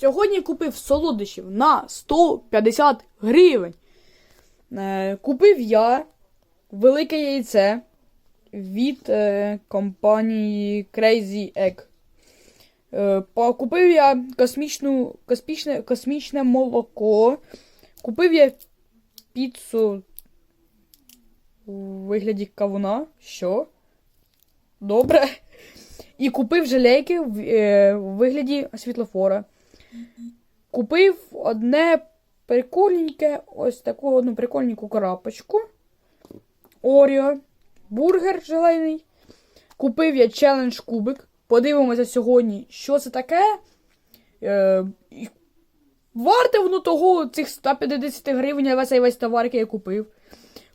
Сьогодні купив солодощів на 150 гривень. Е, купив я велике яйце від е, компанії Crazy Egg. Е, купив я космічну, космічне, космічне молоко. Купив я піцу у вигляді кавуна. Що? Добре. І купив желейки в, е, в вигляді світлофора. Купив одне прикольненьке, ось таку одну прикольненьку крапочку. Оріо. Бургер желейний. Купив я челендж кубик. Подивимося сьогодні, що це таке. Е, варте воно того цих 150 гривень я весь весь товар, який я купив.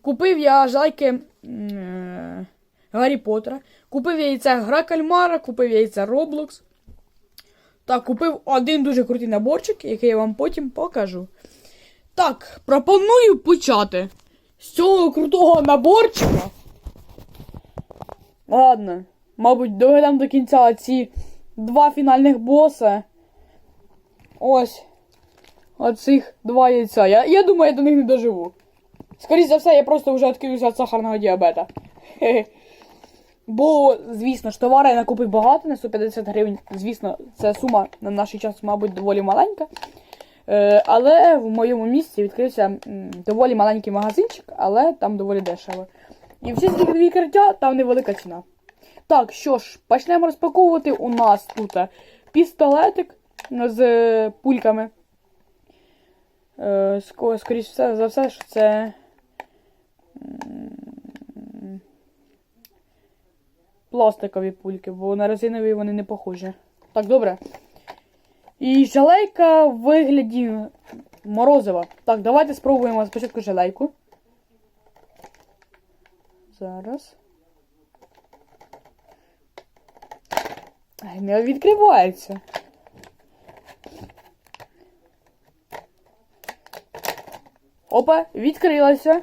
Купив я жайки е, Гаррі Поттера. Купив яйця Гра Кальмара, купив яйця Roblox. Так, купив один дуже крутий наборчик, який я вам потім покажу. Так, пропоную почати з цього крутого наборчика. Ладно, мабуть, доведемо до кінця ці два фінальних боса. Ось. Оцих два яйця. Я, я думаю, я до них не доживу. Скоріше за все, я просто вже відкинуся від сахарного діабета. Хе-хе. Бо, звісно ж, товари я накупив багато на 150 гривень. Звісно, це сума на наш час, мабуть, доволі маленька. Е, але в моєму місті відкрився доволі маленький магазинчик, але там доволі дешево. І всі ці відкриття там невелика ціна. Так, що ж, почнемо розпаковувати. У нас тут е, пістолетик з пульками. Е, ско- все, за все, що це. м, Пластикові пульки, бо на резинові вони не похожі. Так, добре. І жалейка в вигляді морозива. Так, давайте спробуємо спочатку жалейку. Зараз. Не відкривається. Опа, відкрилася.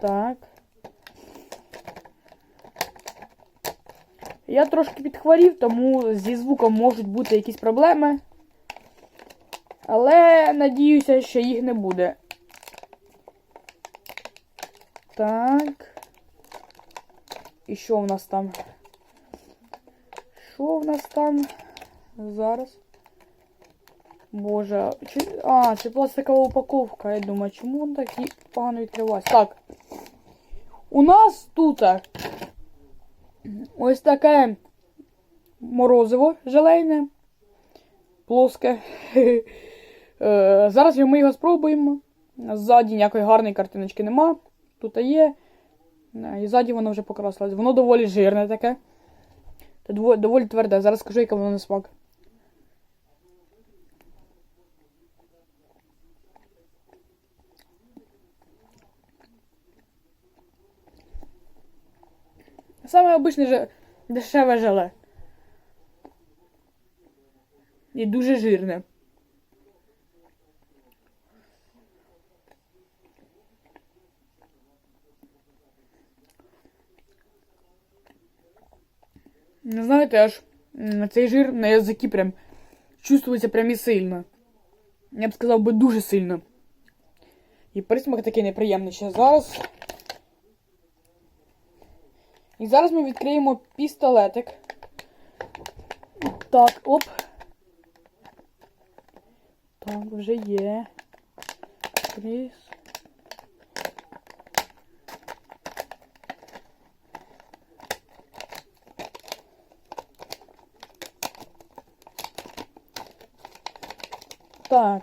Так. Я трошки підхворів, тому зі звуком можуть бути якісь проблеми. Але надіюся, що їх не буде. Так. І що в нас там? Що в нас там? Зараз. Боже. Чи... А, це пластикова упаковка. Я думаю, чому так і погано відкривається? Так. У нас тут ось таке морозиво желейне. Плоске. Е, Зараз ми його спробуємо. Ззаді ніякої гарної картиночки нема. Тут є. Е, І ззаді воно вже покрасилось. Воно доволі жирне таке. Доволі тверде. Зараз скажу, яке воно на смак. Саме обичне же дешеве желе. І дуже жирне. Не знаєте, аж цей жир на язикі прям чувствується прям і сильно. Я б сказав би дуже сильно. І присмак такий неприємний ще зараз. І зараз ми відкриємо пістолетик. Так, оп. Так, вже є. Кріс. Так.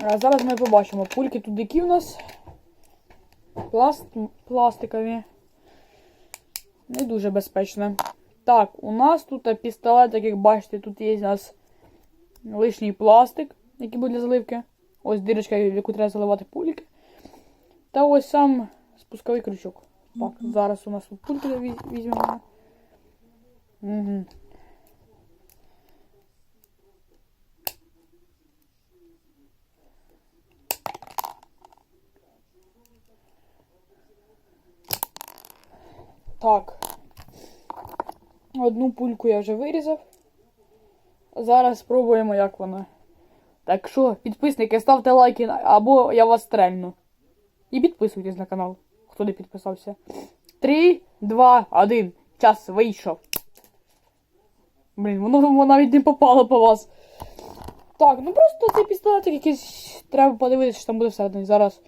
А зараз ми побачимо. Пульки тут які в нас. Пласт... Пластикові. Дуже безпечно. Так, у нас тут пістолет, як бачите, тут є у нас лишній пластик, який буде для заливки. Ось дирочка, в яку треба заливати пульки. Та ось сам спусковий крючок. Так, зараз у нас тут пульки візьмемо. Угу. Так. Одну пульку я вже вирізав. Зараз спробуємо, як воно. Так що, підписники, ставте лайки або я вас стрельну. І підписуйтесь на канал, хто не підписався. 3, 2, 1. Час вийшов. Блін, воно, воно навіть не попало по вас. Так, ну просто цей пістолетик якийсь. Треба подивитися, що там буде всередині. Зараз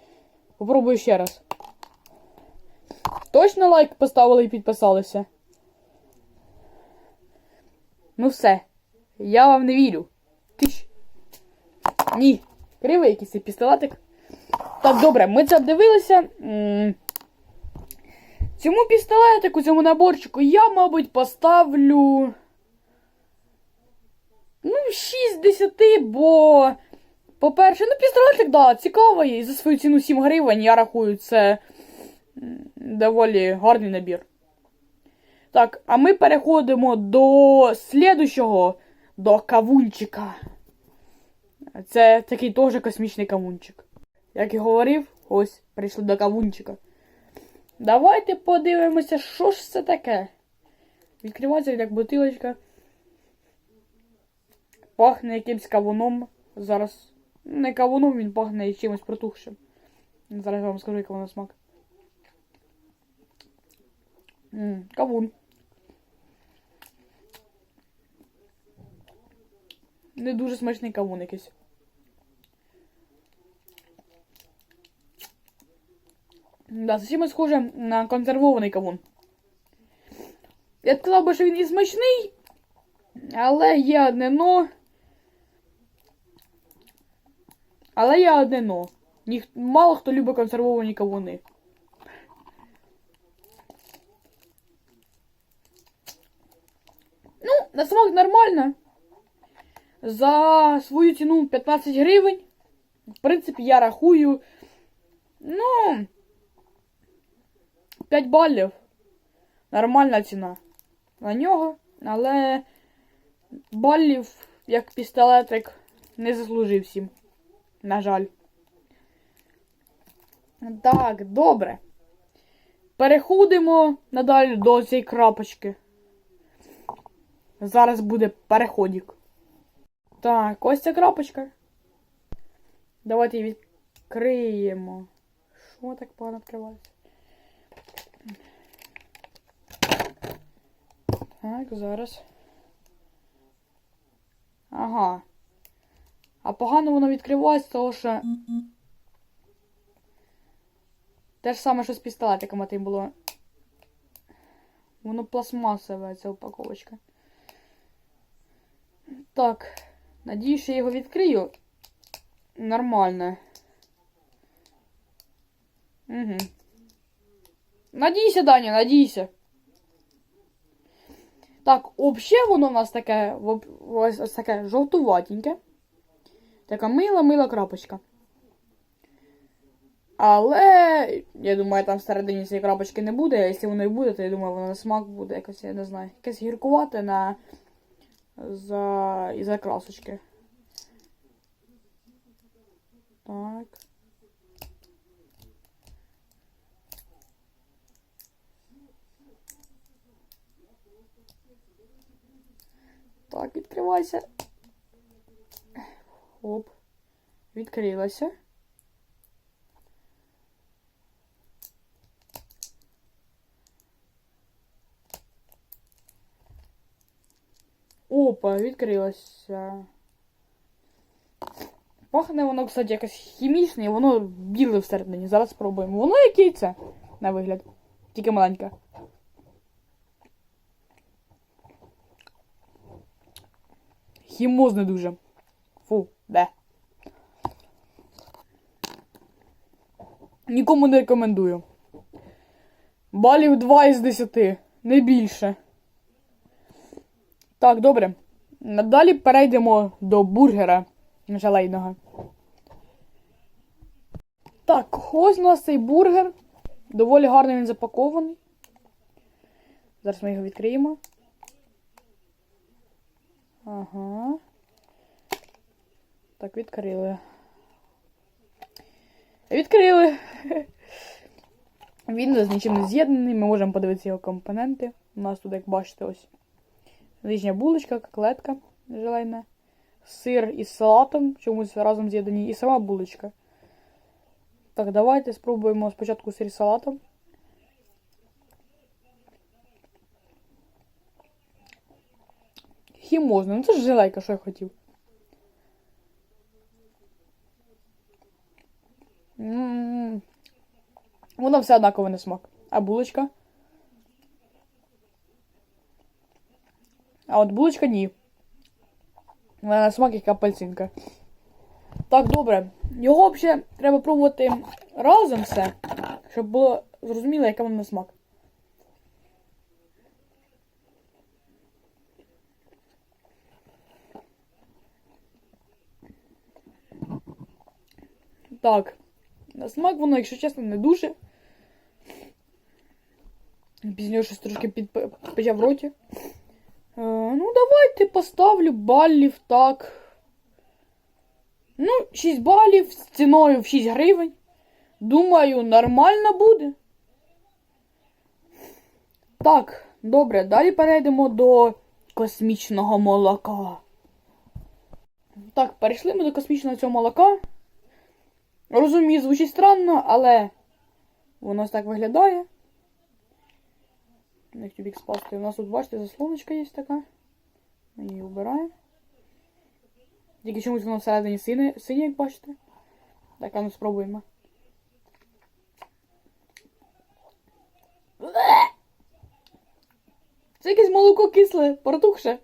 попробую ще раз. Точно лайк поставили і підписалися? Ну все. Я вам не вірю. Тиш. Ні. Кривий якийсь пістолетик. Так, добре, ми це обдивилися. Цьому пістолетику, цьому наборчику я, мабуть, поставлю. Ну, 6 10, бо. По-перше, ну пістолетик, да, цікавий. За свою ціну 7 гривень, я рахую, це доволі гарний набір. Так, а ми переходимо до слідущого, до кавунчика. Це такий теж космічний кавунчик. Як і говорив, ось прийшли до кавунчика. Давайте подивимося, що ж це таке. Відкривається як бутилочка. Пахне якимсь кавуном. Зараз. Не кавуном, він пахне чимось протухшим. Зараз я вам скажу, який воно смак. М, кавун. Не дуже смачний кавун якийсь. Да, це схоже на консервований кавун. Я сказав би, що він і смачний, але є одне но. Але є одне но. Ніх... Мало хто любить консервовані кавуни. Ну, на смак нормально. За свою ціну 15 гривень. В принципі, я рахую. Ну. 5 балів. Нормальна ціна на нього, але балів, як пістолетик, не заслужив всім. На жаль. Так, добре. Переходимо надалі до цієї крапочки. Зараз буде переходик. Так, ось ця крапочка. Давайте її відкриємо. Що так погано відкривається? Так, зараз. Ага. А погано воно відкривається, тому що. Те ж саме, що з пістолетиком тим було. Воно пластмасове, ця упаковочка. Так. Надіюсь, я його відкрию. Нормально. Угу. Надійся, Даня, надійся. Так, взагалі воно у нас таке ось, ось таке жовтуватеньке. Така мила-мила крапочка. Але, я думаю, там всередині цієї крапочки не буде, а якщо воно і буде, то я думаю, воно на смак буде якось, я не знаю, якесь гіркувате на за із-за красочки. Так. Так, відкривайся. Оп. Відкрилася. Опа, відкрилася. Пахне воно, кстати, якось хімічне, і воно біле всередині. Зараз спробуємо. Воно як яйце, на вигляд. Тільки маленьке. Хімозне дуже. Фу, де. Нікому не рекомендую. Балів 2 із 10, не більше. Так, добре. Надалі перейдемо до бургера желейного. Так, ось у нас цей бургер. Доволі гарно він запакований. Зараз ми його відкриємо. Ага. Так, відкрили. Відкрили. Він з нічим не з'єднаний. Ми можемо подивитися його компоненти. У нас тут, як бачите, ось. Нижня булочка, коклетка. желейне. Сир із салатом, чомусь разом з'єднані, і сама булочка. Так, давайте спробуємо спочатку сир із салатом. Хімозно, ну це ж желейка, що я хотів. М, Воно все однаково на смак. А булочка? А от булочка ні. Вона на смак як апельсинка. Так, добре. Його взагалі треба пробувати разом все, щоб було зрозуміло, яка вона на смак. Так. На смак воно, якщо чесно, не дуже. Пізніше щось трошки підпече в роті. Е, ну, давайте поставлю балів так. Ну, 6 балів з ціною в 6 гривень. Думаю, нормально буде. Так, добре, далі перейдемо до космічного молока. Так, перейшли ми до космічного цього молока. Розумію, звучить странно, але воно так виглядає. Як тюбік з пастою. У нас тут, бачите, заслоночка є така. Ми її вбираємо. Тільки чомусь воно всередині сине, синє, як бачите. Так, а ну спробуємо. Це якесь молоко кисле, протухше.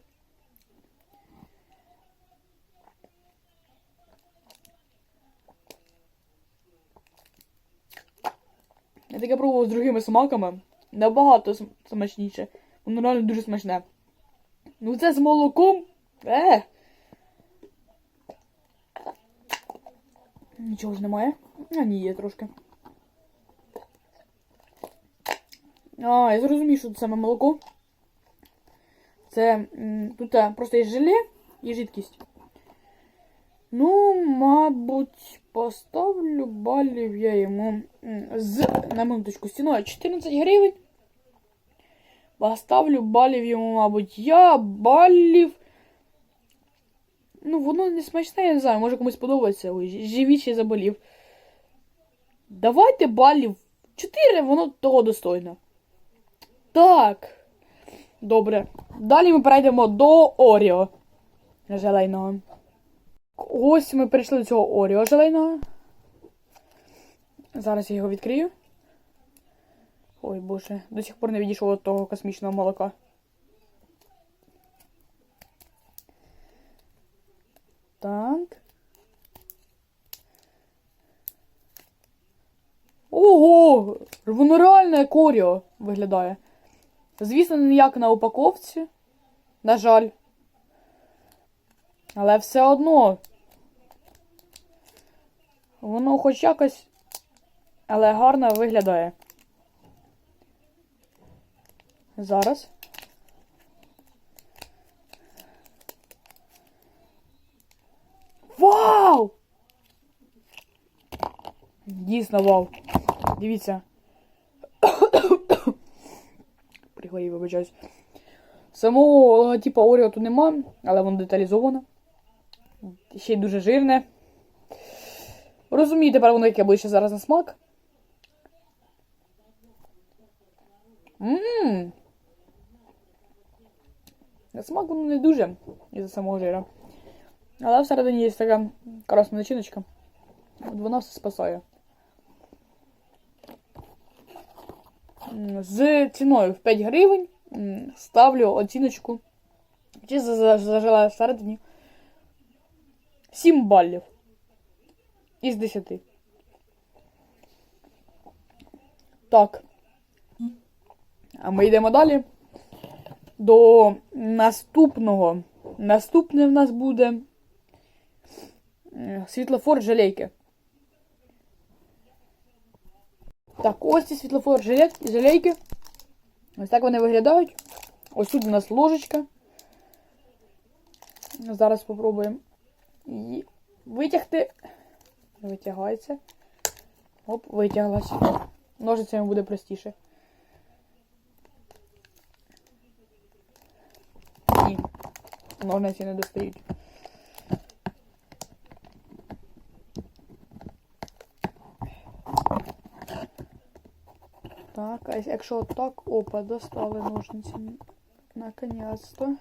Я таке пробував з другими смаками. Набагато смачніше. Воно реально дуже смачне. Ну це з молоком. Е. Нічого ж немає. А, ні, є трошки. А, я зрозумів, що це саме молоко. Це тут е, просто є желе і жидкість. Ну, мабуть, поставлю балів я йому з на минуточку стіною 14 гривень. Поставлю балів йому, мабуть, я балів. Ну, воно не смачне, я не знаю, може комусь подобається. Ой, живіт заболів. Давайте балів 4, воно того достойно. Так. Добре. Далі ми перейдемо до Оріо. Желейного. Ось ми прийшли до цього Оріо желейного. Зараз я його відкрию. Ой, боже, до сих пор не відійшов від того космічного молока. Так. Ого! Воно реально як Оріо виглядає. Звісно, не як на упаковці. На жаль. Але все одно. Воно хоч якось. Але гарно виглядає. Зараз. Вау! Дійсно вау. Дивіться. Прихворів, вибачаюсь. Самого логотипа Оріо тут нема, але воно деталізовано. Ще й дуже жирне. Розумію, тепер воно яке ще зараз на смак. Ммм. На смак воно не дуже із-за самого жира. Але всередині є така красна начиночка. От вона все спасає. З ціною в 5 гривень ставлю оціночку. Чи за- за- зажила всередині 7 балів. Із 10. Так. А ми йдемо далі. До наступного. Наступне в нас буде світлофор жалейки. Так, ось ці світлофор жалейки. Ось так вони виглядають. Ось тут у нас ложечка. Зараз спробуємо її витягти. Витягається. Оп, витяглась. Ножицями буде простіше. Ножниці не достають. Так, а якщо так, опа, достали ножниці. Наконец-то.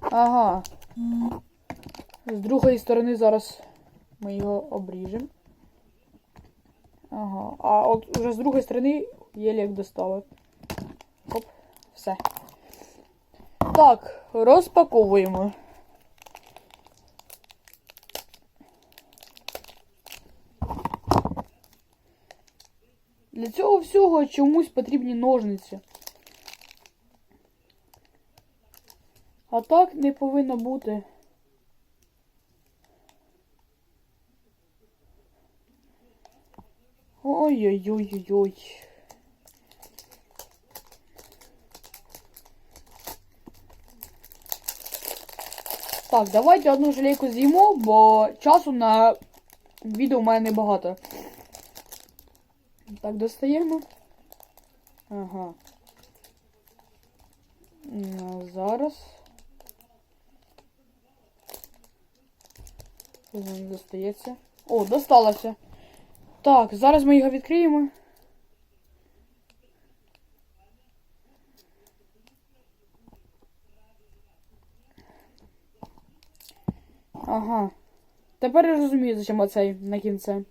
Ага. З другої сторони зараз ми його обріжемо. Ага. А от уже з другої сторони єлі як достали. Оп, все. Так, розпаковуємо. Для цього всього чомусь потрібні ножниці. А так не повинно бути. Ой-ой-ой-ой-ой. Так, давайте одну желейку з'їмо, бо часу на відео в мене небагато. Так, достаємо. Ага. Зараз. Достається. О, досталося. Так, зараз ми його відкриємо. Ага. Тепер я розумію, зачем оцей на кінце.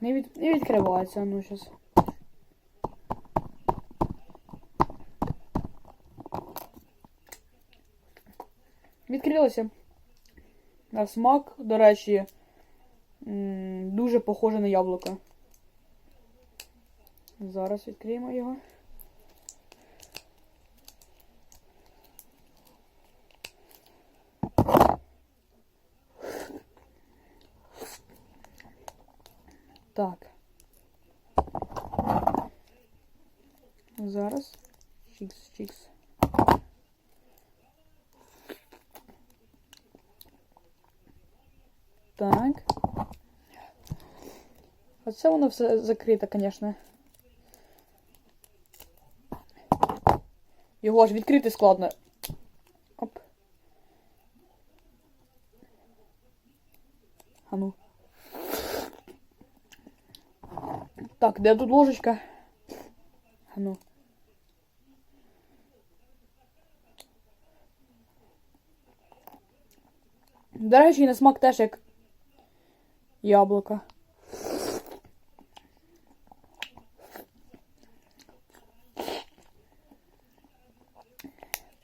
Не, від... не відкривається, ну щас. Відкрилося. На смак, до речі, дуже похоже на яблуко. Зараз відкриємо його. Так. Зараз. Чікс, чікс. Так. Оце воно все закрите, звісно. Його ж відкрити складно. Оп. А ну. Так, де тут ложечка? А ну. До речі, на смак теж як яблука.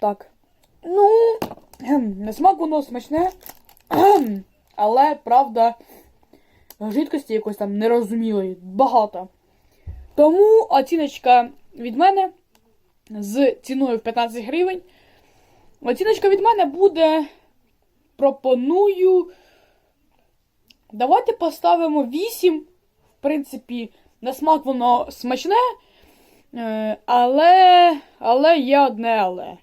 Так. Ну, на смак воно смачне. Але, правда, жидкості якось там нерозумілої. Багато. Тому оціночка від мене з ціною в 15 гривень. Оціночка від мене буде. Пропоную. Давайте поставимо 8. В принципі, на смак воно смачне. Е, Але. Але є одне але.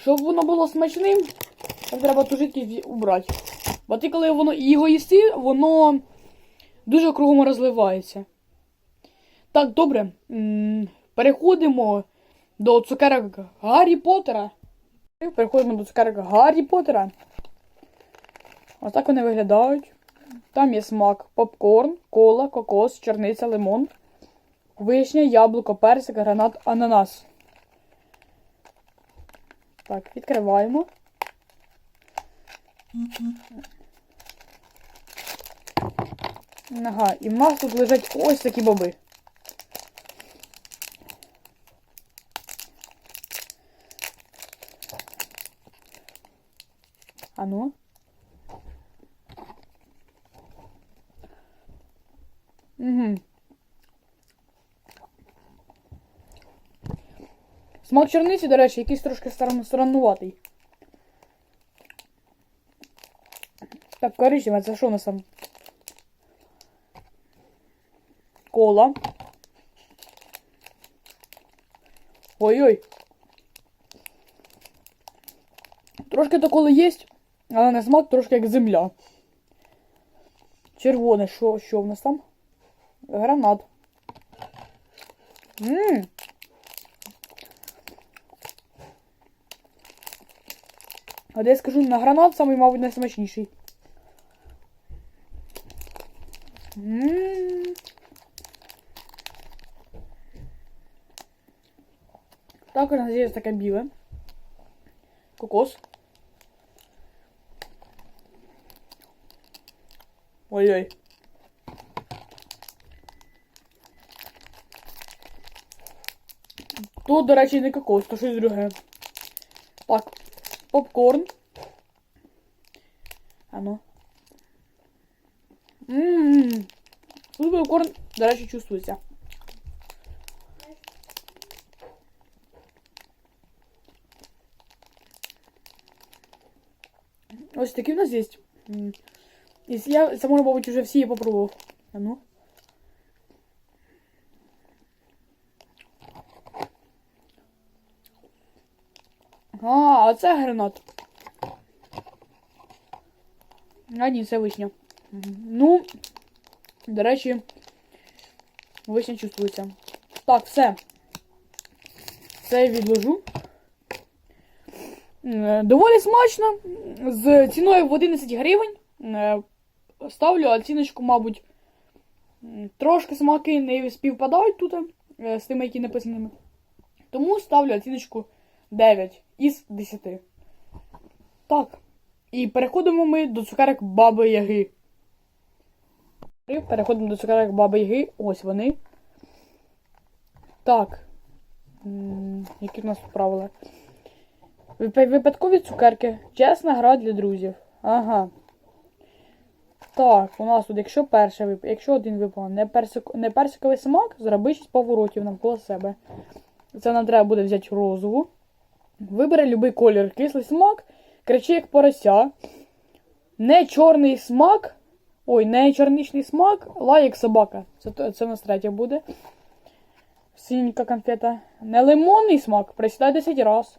Щоб воно було смачним, треба ту жидкість убрати. Бо ти, коли воно його їсти, воно дуже кругом розливається. Так, добре. Переходимо до цукерок Гаррі Поттера. Переходимо до цукерок Гаррі Поттера. Ось так вони виглядають. Там є смак попкорн, кола, кокос, чорниця, лимон, вишня, яблуко, персик, гранат, ананас. Так, відкриваємо. Ага, і в нас тут лежать ось такі боби. А ну. Угу. Смак чорниці, до речі, якийсь трошки стран- страннуватий. Так, коричневе, це що у нас там? Кола. Ой-ой. Трошки то коли є, але на смак трошки як земля. Червоне, що, що в нас там? Гранат. Ммм. А де я скажу, на гранат самий, мабуть, найсмачніший. Ммм. Також у нас є таке біле. Кокос. Ой-ой. Тут, до речі, не кокос, то щось друге. Так, попкорн. А ну. Ммм. Тут попкорн, до речі, чувствується. Ось такі в нас є. М. І я, це можна, мабуть, вже всі я попробував. А ну. А, це гранат. А ні, це вишня. Ну, до речі, вишня чувствується. Так, все. Це я відложу. Е, Доволі смачно. З ціною в 11 гривень. Е, Ставлю оціночку, мабуть, трошки смаки не співпадають тут е, з тими, які написаними. Тому ставлю оціночку 9 із 10. Так. І переходимо ми до цукерок Баби Яги. Переходимо до цукерок Баби Яги. Ось вони. Так. Які в нас правила? Вип- Випадкові цукерки. Чесна гра для друзів. Ага. Так, у нас тут, якщо перше вип... якщо один випав не, персик... не персиковий смак, зроби 6 поворотів навколо себе. Це нам треба буде взяти розову. Вибери любий колір, кислий смак, кричи як порося. Не чорний смак. Ой, не чорничний смак, лай як собака. Це, це у нас третє буде. Синенька конфета. Не лимонний смак, присідай 10 раз.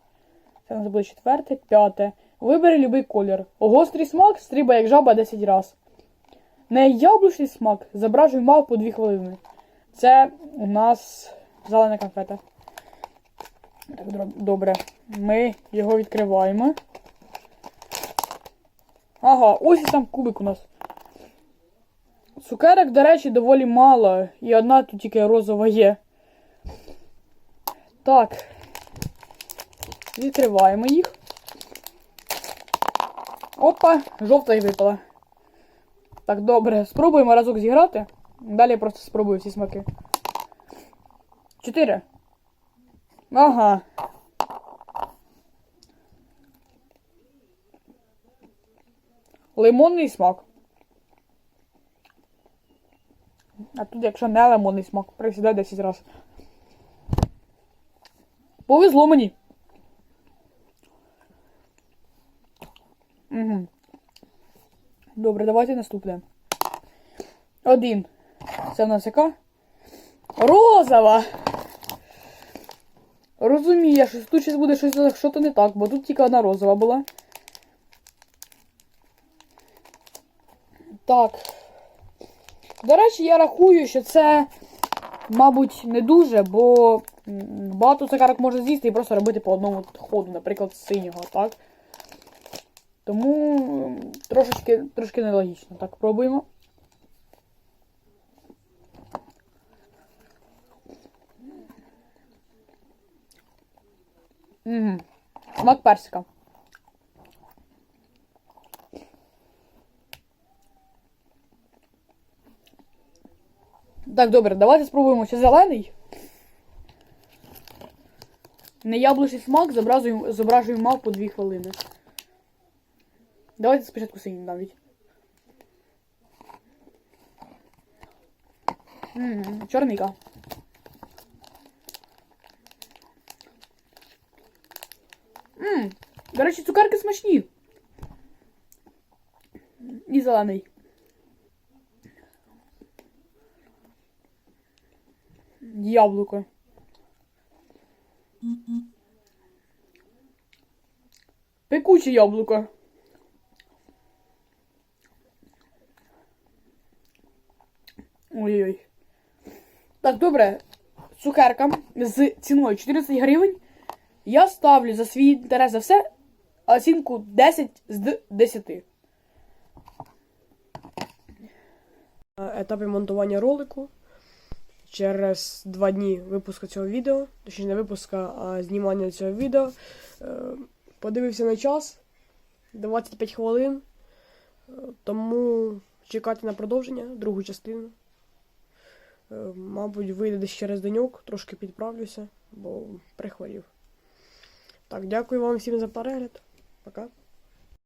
Це у нас буде четверте, п'яте. Вибери любий колір. Гострий смак, стрибай як жаба 10 раз. Не яблучний смак, зображуй мав по 2 хвилини. Це у нас зелена конфета. Так, добре. Ми його відкриваємо. Ага, ось і сам кубик у нас. Цукерок, до речі, доволі мало. І одна тут тільки розова є. Так. Відкриваємо їх. Опа, жовта і випала. Так, добре. Спробуємо разок зіграти. Далі я просто спробую всі смаки. Чотири. Ага. Лимонний смак. А тут, якщо не лимонний смак, присідай 10 разів. Повезло мені. Угу. Добре, давайте наступне. Один. Це в нас яка? Розова! Розумію, що тут щось буде щось що-то не так, бо тут тільки одна розова була. Так. До речі, я рахую, що це, мабуть, не дуже, бо багато цукерок можна з'їсти і просто робити по одному ходу, наприклад, синього, так? Тому трошечки, трошки нелогічно. Так, пробуємо. Смак персика. Так, добре, давайте спробуємо ще зелений. Не яблучний смак зобразуємо, зображуємо мав по 2 хвилини. Давайте спочатку синій навіть. Чорника. Ммм, до речі, цукерки смачні. І зелений. Яблуко. Пекуче яблуко. Ой-ой. Так, добре. Цукерка з ціною 14 гривень. Я ставлю за свій інтерес за все оцінку 10 з д- 10. етапі монтування ролику. Через два дні випуску цього відео, точніше не випуска, а знімання цього відео. Е, Подивився на час 25 хвилин. Е, Тому чекати на продовження, другу частину. Е, Мабуть, вийде десь через деньок, трошки підправлюся, бо прихворів. Так, дякую вам всім за перегляд. Пока.